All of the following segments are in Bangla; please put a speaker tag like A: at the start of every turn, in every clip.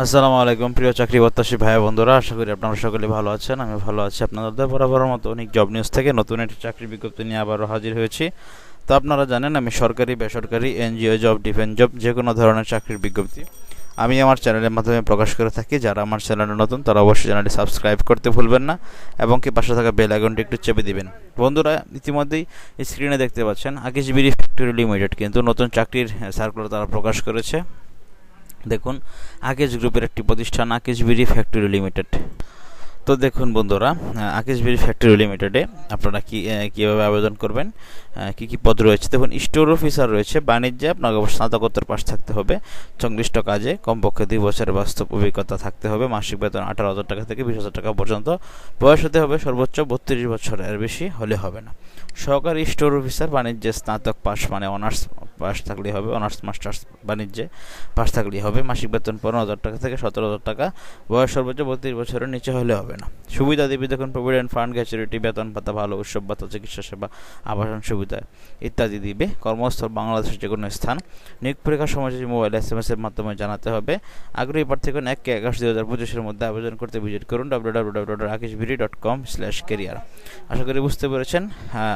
A: আসসালামু আলাইকুম, প্রিয় চাকরি প্রত্যাশী ভাই বন্ধুরা, আশা করি আপনারা সকলে ভালো আছেন, আমি ভালো আছি আপনাদের বরাবরের মতো অনেক জব নিউজ থেকে নতুন একটি চাকরি বিজ্ঞপ্তি নিয়ে আবারও হাজির হয়েছি। তো আপনারা জানেন, আমি সরকারি, বেসরকারি, এনজিও জব ডিফেন্স জব যে কোনো ধরনের চাকরির বিজ্ঞপ্তি আমি আমার চ্যানেলের মাধ্যমে প্রকাশ করে থাকি। যারা আমার চ্যানেলে নতুন, তারা অবশ্যই চ্যানেলটি সাবস্ক্রাইব করতে ভুলবেন না এবং কি পাশে থাকা বেল আইকনটি একটু চেপে দিবেন। বন্ধুরা, ইতিমধ্যেই স্ক্রিনে দেখতে পাচ্ছেন, আকিশ বিড়ি ফ্যাক্টরি লিমিটেড কিন্তু নতুন চাকরির সার্কুলার তারা প্রকাশ করেছে। দেখুন, আকেশ গ্রুপের একটি প্রতিষ্ঠান, আকেশ বিড়ি ফ্যাক্টরি লিমিটেড। তো দেখুন বন্ধুরা আকেশ বিড়ি ফ্যাক্টরি লিমিটেডে আপনারা কি কীভাবে আবেদন করবেন কি কি পদ রয়েছে? দেখুন, স্টোর অফিসার রয়েছে, বাণিজ্যে আপনাকে স্নাতকোত্তর পাশ থাকতে হবে, সংশ্লিষ্ট কাজে কমপক্ষে দুই বছরের বাস্তব অভিজ্ঞতা থাকতে হবে, মাসিক বেতন আঠারো হাজার টাকা থেকে বিশ হাজার টাকা পর্যন্ত। বয়স হতে হবে সর্বোচ্চ বত্রিশ বছর এর বেশি হলে হবে না। সহকারী স্টোর অফিসার, বাণিজ্যে স্নাতক পাস মানে অনার্স পাস থাকলেই হবে, অনার্স মাস্টার্স বাণিজ্যে পাস থাকলেই হবে, মাসিক বেতন পনেরো হাজার টাকা থেকে সতেরো হাজার টাকা, বয়স সর্বোচ্চ বত্রিশ বছরের নিচে হলে হবে না। সুবিধা দিবি দেখুন প্রভিডেন্ট ফান্ড, গ্যাচুরিটি, বেতন ভাতা, ভালো উৎসব, ভাতা, চিকিৎসা সেবা, আবাসন সুবিধা ইত্যাদি দিবে। কর্মস্থল বাংলাদেশের যে কোনো স্থান। নিয়োগ পরীক্ষার সময় যদি মোবাইল এস এম এস এর মাধ্যমে জানাতে হবে। আগ্রহী প্রার্থীগণ এক এগারো দুই হাজার পঁচিশের মধ্যে আবেদন করতে ভিজিট করুন ডাব্লিউ ডাব্লিউ ডাব্লিউ ডট আকিশবিরি ডট কম স্ল্যাশ কেরিয়ার আশা করি বুঝতে পেরেছেন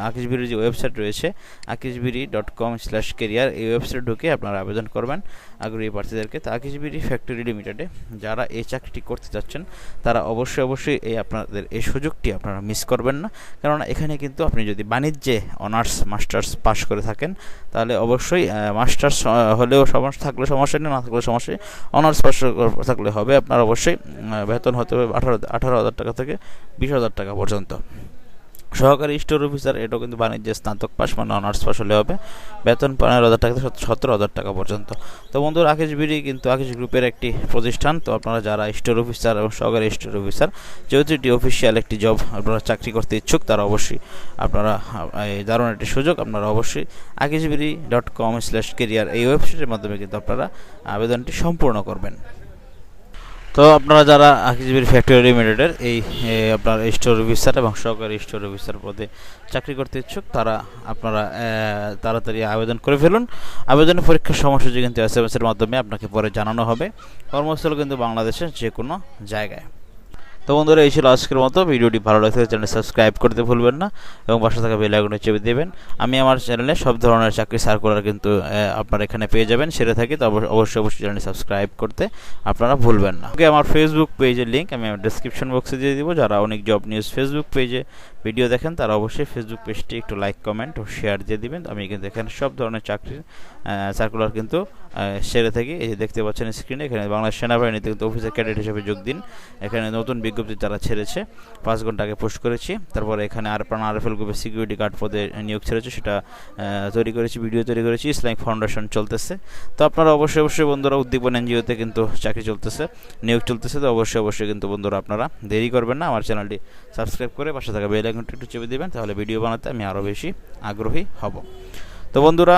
A: আকিশবিরির যে ওয়েবসাইট রয়েছে আকিশ আকিশবিরি ডট কম স্ল্যাশ কেরিয়ার এই ওয়েবসাইট ঢুকে আপনারা আবেদন করবেন। আগ্রহী প্রার্থীদেরকে তো আকিশবিরি ফ্যাক্টরি লিমিটেডে যারা এই চাকরিটি করতে চাচ্ছেন, তারা অবশ্যই অবশ্যই এই আপনাদের এই সুযোগটি আপনারা মিস করবেন না। কেননা এখানে কিন্তু আপনি যদি বাণিজ্যে অনার্স মাস্টার্স পাস করে থাকেন, তাহলে অবশ্যই মাস্টার্স হলেও সমস্যা থাকলে সমস্যা নেই, না থাকলে সমস্যা অনার্স পাস থাকলে হবে আপনার অবশ্যই বেতন হতে হবে আঠারো আঠারো হাজার টাকা থেকে বিশ হাজার টাকা পর্যন্ত। সহকারী স্টোর অফিসার, এটাও কিন্তু বাণিজ্যে স্নাতক পাস মানে অনার্স পাস হলে হবে। বেতন পনেরো হাজার টাকা থেকে সতেরো হাজার টাকা পর্যন্ত। তো বন্ধুরা আকিশ বিড়ি কিন্তু আকিশ গ্রুপের একটি প্রতিষ্ঠান। তো আপনারা যারা স্টোর অফিসার এবং সহকারী স্টোর অফিসার, যেহেতু এটি অফিসিয়াল একটি জব আপনারা চাকরি করতে ইচ্ছুক, তারা অবশ্যই আপনারা এই দারুণ একটি সুযোগ, আপনারা অবশ্যই আকিশ বিড়ি ডট কম স্ল্যাশ কেরিয়ার এই ওয়েবসাইটের মাধ্যমে কিন্তু আপনারা আবেদনটি সম্পূর্ণ করবেন। তো আপনারা যারা আকিজবির ফ্যাক্টরি লিমিটেডের এই আপনার স্টোর অফিসার এবং সহকারী স্টোর অফিসার পদে চাকরি করতে ইচ্ছুক, তারা আপনারা তাড়াতাড়ি আবেদন করে ফেলুন। আবেদনের পরীক্ষার সময়সূচি কিন্তু এস এম এসের মাধ্যমে আপনাকে পরে জানানো হবে। কর্মস্থল কিন্তু বাংলাদেশের যে কোনো জায়গায়। তো বন্ধুরা, এই ছিল আজকের মতো। ভিডিওটি ভালো লাগলে চ্যানেল সাবস্ক্রাইব করতে ভুলবেন না এবং পাশে থাকা বেল আইকনে চেপে দেবেন। আমি আমার চ্যানেলে সব ধরনের চাকরি সার্কুলার কিন্তু আপনারা এখানে পেয়ে যাবেন সেরে থাকি তো অবশ্যই অবশ্যই চ্যানেল সাবস্ক্রাইব করতে আপনারা ভুলবেন না। ওকে, আমার ফেসবুক পেজের লিঙ্ক আমি আমার ডিসক্রিপশন বক্সে দিয়ে দিব। যারা অনেক জব নিউজ ফেসবুক পেজে ভিডিও দেখেন, তারা অবশ্যই ফেসবুক পেজটি একটু লাইক কমেন্ট ও শেয়ার দিয়ে দিবেন। আমি কিন্তু এখানে সব ধরনের চাকরির সার্কুলার কিন্তু সেরে থাকি। এই যে দেখতে পাচ্ছেন স্ক্রিনে এখানে বাংলাদেশ সেনাবাহিনীতে কিন্তু অফিসার ক্যাডেট হিসেবে যোগ দিন। এখানে নতুন বিজ্ঞপ্তি তারা ছেড়েছে। পাঁচ ঘণ্টা আগে পোস্ট করেছি। তারপরে এখানে আর প্রাণ আরএফএল গ্রুপের সিকিউরিটি গার্ড পদে নিয়োগ ছেড়েছে, সেটা তৈরি করেছি ভিডিও তৈরি করেছি। ইসলামিক ফাউন্ডেশন চলতেছে। তো আপনারা অবশ্যই অবশ্যই বন্ধুরা, উদ্দীপন এনজিওতে কিন্তু চাকরি চলতেছে, নিয়োগ চলতেছে। তো অবশ্যই অবশ্যই কিন্তু বন্ধুরা আপনারা দেরি করবেন না। আমার চ্যানেলটি সাবস্ক্রাইব করে পাশে থাকা বেল আইকনটি একটু চেপে দেবেন। তাহলে ভিডিও বানাতে আমি আরও বেশি আগ্রহী হব। তো বন্ধুরা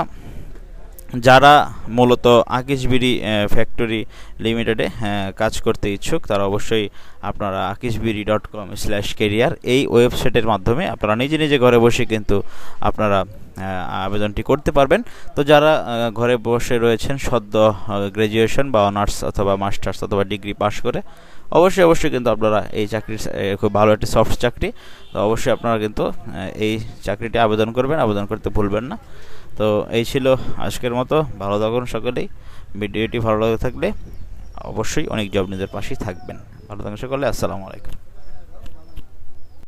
A: যারা মূলত আকিশবিড়ি ফ্যাক্টরি লিমিটেডে কাজ করতে ইচ্ছুক, তারা অবশ্যই আপনারা আকিশবিড়ি ডট কম স্ল্যাশ কেরিয়ার এই ওয়েবসাইটের মাধ্যমে আপনারা নিজে নিজে ঘরে বসে কিন্তু আপনারা আবেদনটি করতে পারবেন। তো যারা ঘরে বসে রয়েছেন, সদ্য গ্র্যাজুয়েশন বা অনার্স অথবা মাস্টার্স অথবা ডিগ্রি পাশ করে অবশ্যই অবশ্যই কিন্তু আপনারা এই চাকরির খুব ভালো একটি সফট চাকরি। তো অবশ্যই আপনারা কিন্তু এই চাকরিটি আবেদন করবেন, আবেদন করতে ভুলবেন না। তো এই ছিল আজকের মতো। ভালো থাকুন সকলেই। ভিডিওটি ভালো লাগে থাকলে অবশ্যই অনেক জব নিজের পাশেই থাকবেন। ভালো থাকুন সকলে, আসসালামু আলাইকুম।